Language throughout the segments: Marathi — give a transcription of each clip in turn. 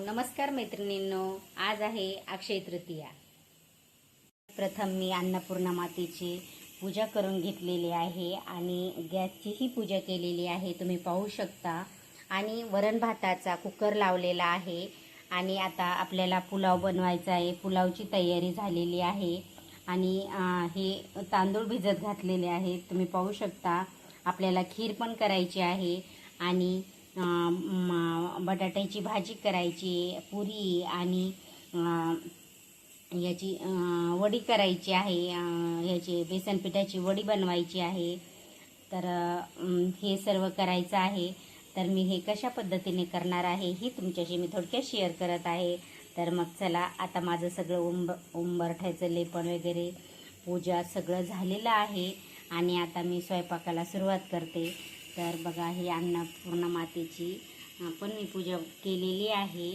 नमस्कार मैत्रिणींनो आज आहे अक्षय तृतीया. प्रथम मी अन्नपूर्णा मातेची पूजा करून घेतलेली आहे आणि गॅसचीही पूजा केलेली आहे तुम्ही पाहू शकता. आणि वरण भाताचा कुकर लावलेला आहे आणि आता आपल्याला पुलाव बनवायचा आहे. पुलावची तयारी झालेली आहे आणि हे तांदूळ भिजत घातलेले आहेत. तुम्ही पाहू शकता आपल्याला खीर पण करायची आहे आणि बटाट्याची भाजी करायची पुरी आणि याची वडी करायची आहे. ह्याची याची बेसन पिठाची वडी बनवायची आहे. तर हे सर्व करायचं आहे. तर मी हे कशा पद्धतीने करणार आहे ही तुमच्याशी मी थोडक्यात शेअर करत आहे. तर मग चला आता माझं सगळं उंब उंबरठ्याचं लेपण वगैरे पूजा सगळं झालेलं आहे. आणि आता मी स्वयंपाकाला सुरुवात करते. तर बघा ही अन्नपूर्णा मातेची पण मी पूजा केलेली आहे.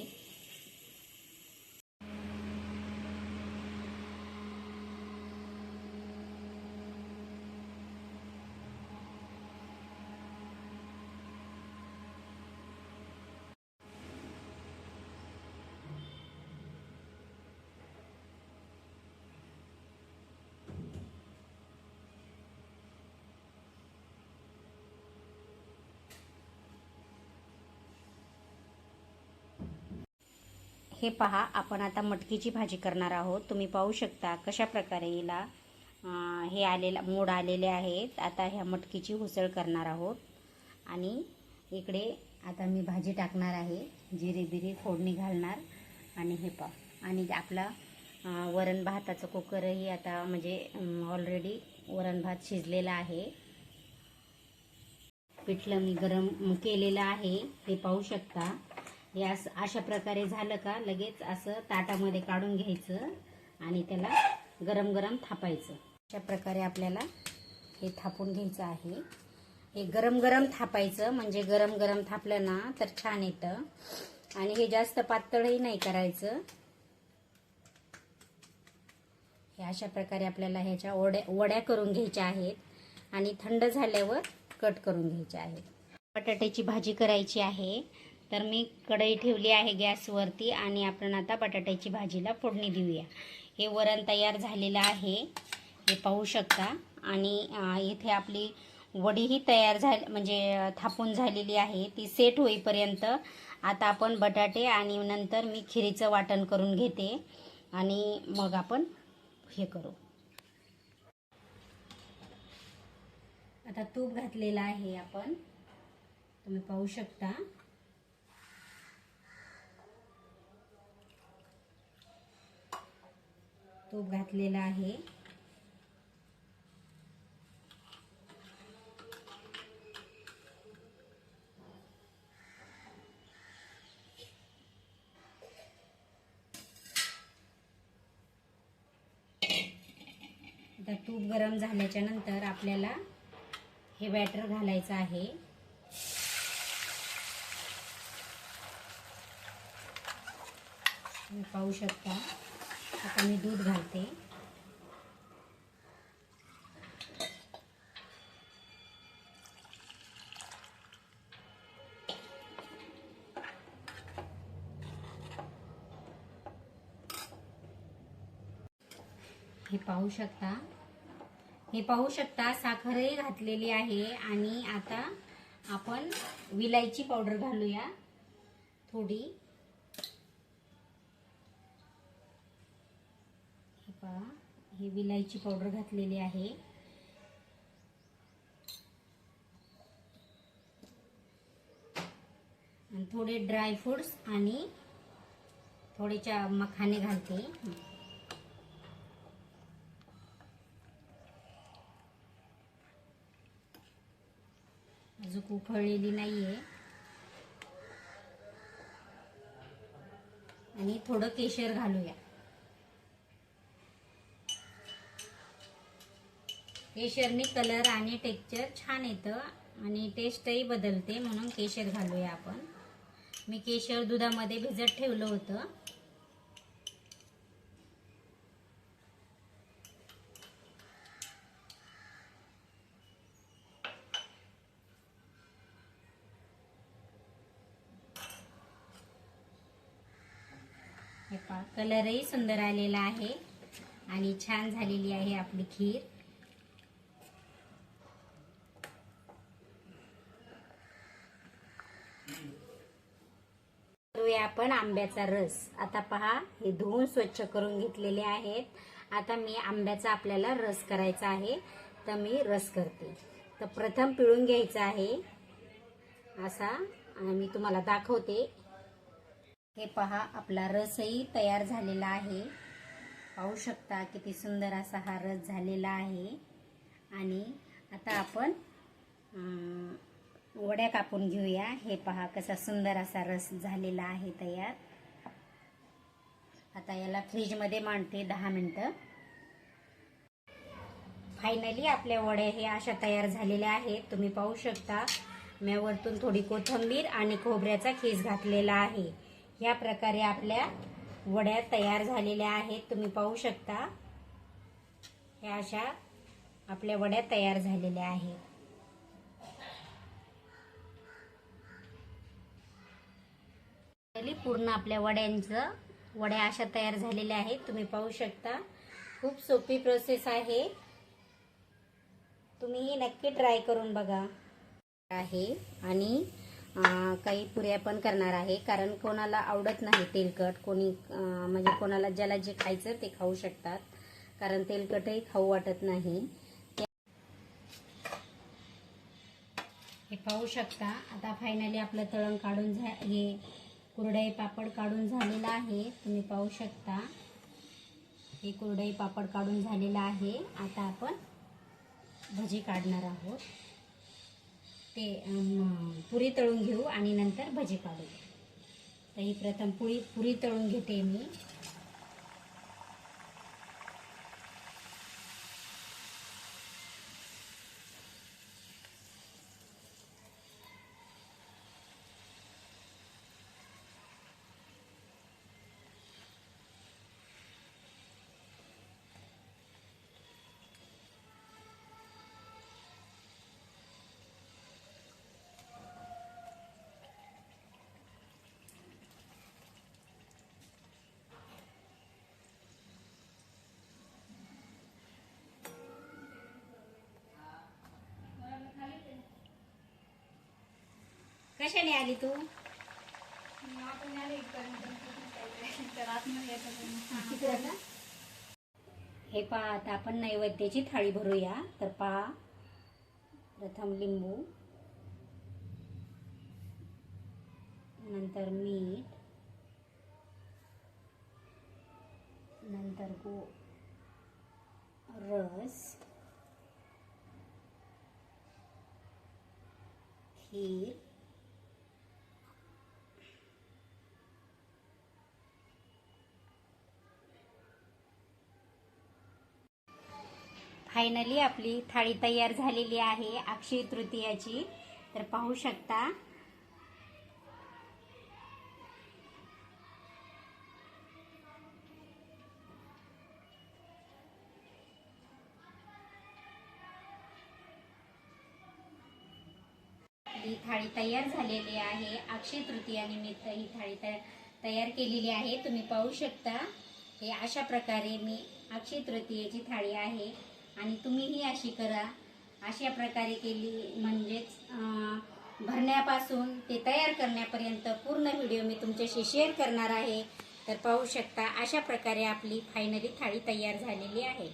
हे पहा आपण आता मटकीची भाजी करणार आहोत. तुम्ही पाहू शकता कशा प्रकारे हिला हे आलेला मोड आलेले आहेत. आता ह्या मटकीची उसळ करणार आहोत. आणि इकडे आता मी भाजी टाकणार आहे. जिरे बिरे फोडणी घालणार. आणि हे पा आणि आपला वरण भाताचं कुकरही आता म्हणजे ऑलरेडी वरण भात शिजलेला आहे. पिठलं मी गरम केलेलं आहे. हे पाहू शकता. हे असं अशा प्रकारे झालं का लगेच असं ताटामध्ये काढून घ्यायचं आणि त्याला गरम गरम थापायचं. अशा प्रकारे आपल्याला हे थापून घ्यायचं आहे. हे गरम गरम थापायचं म्हणजे गरम गरम थापलं ना तर छान येतं. आणि हे जास्त पातळही नाही करायचं. हे अशा प्रकारे आपल्याला ह्याच्या ओड्या वड्या करून घ्यायच्या आहेत आणि थंड झाल्यावर कट करून घ्यायच्या आहेत. बटाट्याची भाजी करायची आहे. तर मी कढई ठेवली आहे गॅसवरती आणि आपण आता बटाट्याची भाजीला फोडणी देऊया. हे वरण तयार झालेलं आहे. हे पाहू शकता. आणि इथे आपली वडीही तयार झाली म्हणजे थापून झालेली आहे. ती सेट होईपर्यंत आता आपण बटाटे आणि नंतर मी खिरीचं वाटण करून घेते. आणि मग आपण हे करू. आता तूप घातलेलं आहे आपण. तुम्ही पाहू शकता. तूप घातलेलं आहे. आता तूप गरम झाल्याच्यानंतर आपल्याला हे बॅटर घालायचं आहे. पाहू शकता. आता मी दूध घालते. हे पाहू शकता. हे पाहू शकता साखरही घातलेली आहे आणि आता आपण विलायची पावडर घालूया. थोडी. पहा ही विलायची पावडर घातलेली आहे. आणि थोडे ड्राय फ्रुट्स आणि थोडेच्या मखाने घालते. अजून उकळलेली नाहीये. आणि थोडं केशर घालूया. केशरने कलर आणि टेक्चर छान येतं आणि टेस्टही बदलते म्हणून केशर घालूया आपण. मी केशर दुधामध्ये भिजत ठेवलं होतं. हे कलरही सुंदर आलेला आहे आणि छान झालेली आहे आपली खीर. आपण आंब्याचा रस. आता पहा हे धुवून स्वच्छ करून घेतलेले आहेत. आता मी आंब्याचा आपल्याला रस करायचा आहे. तर मी रस करते. तर प्रथम पिळून घ्यायचा आहे. असा मी तुम्हाला दाखवते. हे पहा आपला रसही तयार झालेला आहे. पाहू शकता किती सुंदर असा हा रस झालेला आहे. आणि आता आपण वड्या कापून घेऊया. हे पहा कसा सुंदर असा रस झालेला आहे तयार. आता याला फ्रीजमध्ये मांडते दहा मिनटं. फायनली आपल्या वड्या हे अशा तयार झालेल्या आहेत. तुम्ही पाहू शकता मी वरतून थोडी कोथिंबीर आणि खोबऱ्याचा खीस घातलेला आहे. ह्या प्रकारे आपल्या वड्या तयार झालेल्या आहेत. तुम्ही पाहू शकता ह्या अशा आपल्या वड्या तयार झालेल्या आहेत. पूर्ण आपल्या वड्यांचं वड्या अशा तयार झालेल्या आहेत तुम्ही पाहू शकता. खूप सोपी प्रोसेस आहे. तुम्ही नक्की ट्राय करून बघा. आहे आणि काही पुऱ्या पण करणार आहे. कारण कोणाला आवडत नाही तेलकट कोणी म्हणजे कोणाला ज्याला जे खायचं ते खाऊ शकतात. कारण तेलकटही खाऊ वाटत नाही. हे पाहू शकता. आता फायनली आपलं तळण काढून झा हे कुरडई पापड काढून झालेलं आहे. तुम्ही पाहू शकता. हे कुरडई पापड काढून झालेलं आहे. आता आपण भजी काढणार आहोत. ते पुरी तळून घेऊ आणि नंतर भजी काढू. तर ही प्रथम पुरी पुरी तळून घेते मी. कशाने आली तू? हे पहा आता आपण नैवेद्याची थाळी भरूया. तर पहा प्रथम लिंबू नंतर मीठ नंतर गो रस खीर फायनली आपली थाळी तयार झालेली आहे अक्षय तृतीयाची. तर पाहू शकता. ही थाळी तयार झालेली आहे. अक्षय तृतीयानिमित्त ही थाळी तयार केलेली आहे. तुम्ही पाहू शकता. हे अशा प्रकारे मी अक्षय तृतीयेची थाळी आहे. आणि तुम्हीही अशी करा. अशा प्रकारे केली म्हणजेच भरण्यापासून ते तयार करण्यापर्यंत पूर्ण व्हिडिओ मी तुमच्याशी शेअर करणार आहे. तर पाहू शकता अशा प्रकारे आपली फायनली थाळी तयार झालेली आहे.